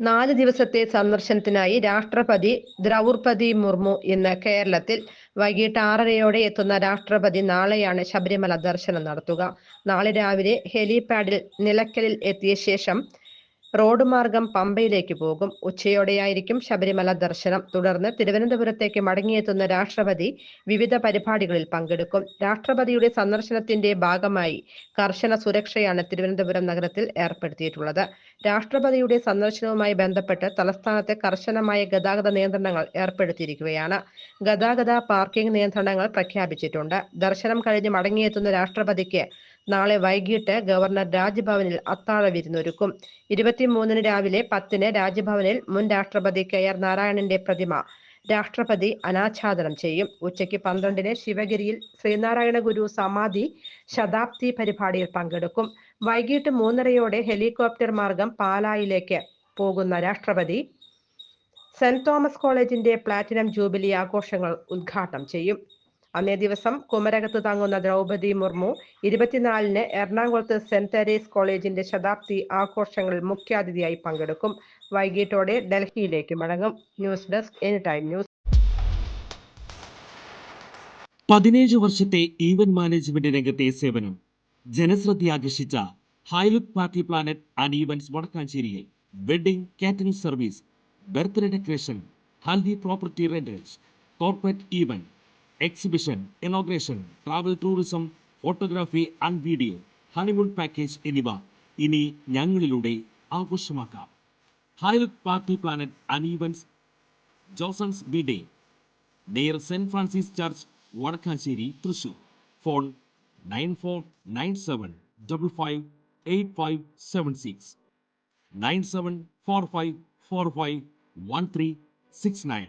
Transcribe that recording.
നാല് ദിവസത്തെ സന്ദർശനത്തിനായി രാഷ്ട്രപതി ദ്രൗപതി മുർമു ഇന്ന് കേരളത്തിൽ വൈകിട്ട് ആറരയോടെ എത്തുന്ന രാഷ്ട്രപതി നാളെയാണ് ശബരിമല ദർശനം നടത്തുക. നാളെ രാവിലെ ഹെലിപാഡിൽ നിലയ്ക്കലിൽ എത്തിയ ശേഷം റോഡ് മാർഗം പമ്പയിലേക്ക് പോകും. ഉച്ചയോടെയായിരിക്കും ശബരിമല ദർശനം. തുടർന്ന് തിരുവനന്തപുരത്തേക്ക് മടങ്ങിയെത്തുന്ന രാഷ്ട്രപതി വിവിധ പരിപാടികളിൽ പങ്കെടുക്കും. രാഷ്ട്രപതിയുടെ സന്ദർശനത്തിന്റെ ഭാഗമായി കർശന സുരക്ഷയാണ് തിരുവനന്തപുരം നഗരത്തിൽ ഏർപ്പെടുത്തിയിട്ടുള്ളത്. രാഷ്ട്രപതിയുടെ സന്ദർശനവുമായി ബന്ധപ്പെട്ട് തലസ്ഥാനത്തെ കർശനമായ ഗതാഗത നിയന്ത്രണങ്ങൾ ഏർപ്പെടുത്തിയിരിക്കുകയാണ്. ഗതാഗത പാർക്കിംഗ് നിയന്ത്രണങ്ങൾ പ്രഖ്യാപിച്ചിട്ടുണ്ട്. ദർശനം കഴിഞ്ഞ് മടങ്ങിയെത്തുന്ന രാഷ്ട്രപതിക്ക് നാളെ വൈകിട്ട് ഗവർണർ രാജ്ഭവനിൽ അത്താഴ വിരുന്നൊരുക്കും. ഇരുപത്തിമൂന്നിന് രാവിലെ പത്തിന് രാജ്ഭവനിൽ മുൻ രാഷ്ട്രപതി കെ ആർ നാരായണന്റെ പ്രതിമ രാഷ്ട്രപതി അനാച്ഛാദനം ചെയ്യും. ഉച്ചയ്ക്ക് പന്ത്രണ്ടിന് ശിവഗിരിയിൽ ശ്രീനാരായണ ഗുരു സമാധി ശതാബ്ദി പരിപാടിയിൽ പങ്കെടുക്കും. വൈകിട്ട് മൂന്നരയോടെ ഹെലികോപ്റ്റർ മാർഗം പാലായിലേക്ക് പോകുന്ന രാഷ്ട്രപതി സെന്റ് തോമസ് കോളേജിന്റെ പ്ലാറ്റിനം ജൂബിലി ആഘോഷങ്ങൾ ഉദ്ഘാടനം ചെയ്യും. അന്നേ ദിവസം കുമരകത്ത് തങ്ങുന്ന ദ്രൗപതി മുർമു ഇരുപത്തിനാലിന് എറണാകുളത്ത് സെന്റ് തെരേസ് കോളേജിന്റെ ശതാബ്ദി ആഘോഷങ്ങളിൽ മുഖ്യാതിഥിയായി പങ്കെടുക്കും. വൈകിട്ടോടെ ഡൽഹിയിലേക്ക് മടങ്ങും. News desk any time news. പതിനേഴ് വർഷത്തെ ഈവന്റ് മാനേജ്മെന്റ് രംഗത്തെ സേവനം. ജനശ്രദ്ധയാകർഷിച്ച high look party planet and events വടക്കാഞ്ചേരിയിൽ wedding catering service birthday decoration haldi property rentals corporate event exhibition inauguration travel tourism photography and video honeymoon package എന്നിവ ഇനി ഞങ്ങളിലൂടെ ആഘോഷമാക്കാം. High look party planet events ജോസൺസ് B day near saint Francis church Vadakkanchery Thrissur. Phone nine four nine seven double five eight five seven six nine seven four five four five one three six nine.